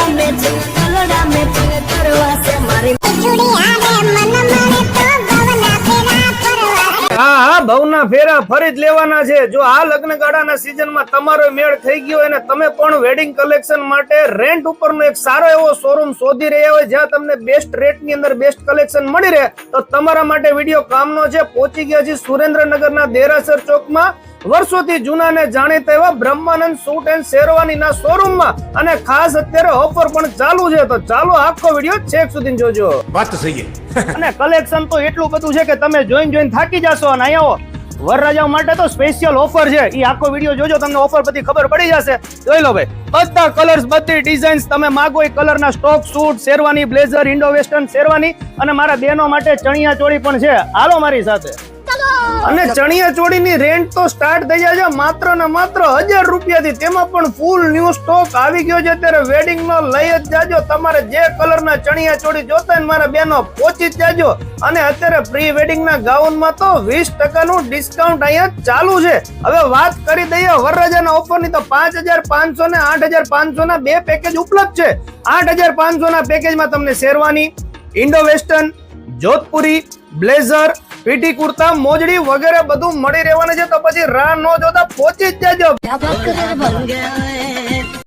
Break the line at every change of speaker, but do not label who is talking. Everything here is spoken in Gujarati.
કલડા મેચિંગ કલડા મેચિંગ કરવા છે મારી
હા હા ભવના ફેરા ફરી જ લેવાના છે. જો આ લગ્ન ગાળાના સિઝનમાં તમારો મેળ થઈ ગયો હોય અને તમે પણ વેડિંગ કલેક્શન માટે રેન્ટ ઉપરનો એક સારો એવો શોરૂમ શોધી રહ્યા હોય જ્યાં તમને બેસ્ટ રેટની અંદર બેસ્ટ કલેક્શન મળી રહે તો તમારા માટે વીડિયો કામનો છે. પહોંચી ગયા છે સુરેન્દ્રનગરના દેરાસર ચોકમાં. વર્ષોથી જૂના ને જાણીતા એવા બ્રહ્માનંદ સૂટ એન્ડ શેરવાનીના શોરૂમમાં અને ખાસ અત્યારે ઓફર પણ ચાલુ છે. તો ચાલો આખો વિડિયો છેક સુધી જોજો.
વાત સહી
અને કલેક્શન તો એટલું બધું છે કે તમે જોઈન જોઈન થાકી જશો. અને અહીંયા આવો વરરાજાઓ માટે તો સ્પેશિયલ ઓફર છે. એ આખો વીડિયો જોજો તમને ઓફર બધી ખબર પડી જશે. જોઈ લો ભાઈ બધા કલર્સ બધી ડિઝાઇન્સ તમે માગો એ કલરના stock suit sherwani blazer Indo western sherwani. અને મારા બહેનો માટે ચણિયા ચોળી પણ છે. હાલો મારી સાથે. અને ચણિયા ચોળીની રેન્ટ તો સ્ટાર્ટ થઈ જાય છે માત્ર ને માત્ર હજાર રૂપિયાથી. તેમાં પણ ફૂલ ન્યૂ સ્ટોક આવી ગયો છે. અત્યારે વેડિંગ નો લઈ જ જાજો. તમારે જે કલરના ચણિયા ચોળી જોતા ને મારા બેનો, પહોંચી જ જાજો. અને અત્યારે પ્રી વેડિંગ ના ગાઉનમાં તો વીસ ટકાનું ડિસ્કાઉન્ટ અહીંયા ચાલુ છે. હવે વાત કરી દઈએ વરરાજાના ઓફરની તો પાંચ હજાર પાંચસો ને આઠ હજાર પાંચસો ના બે પેકેજ ઉપલબ્ધ છે. આઠ હજાર પાંચસો ના પેકેજમાં તમને sherwani Indo western Jodhpuri blazer PT kurta, મોજડી વગેરે બધું મળી રહેવાનું છે. તો પછી રાહ ન જોતા પહોંચી જ જાજો.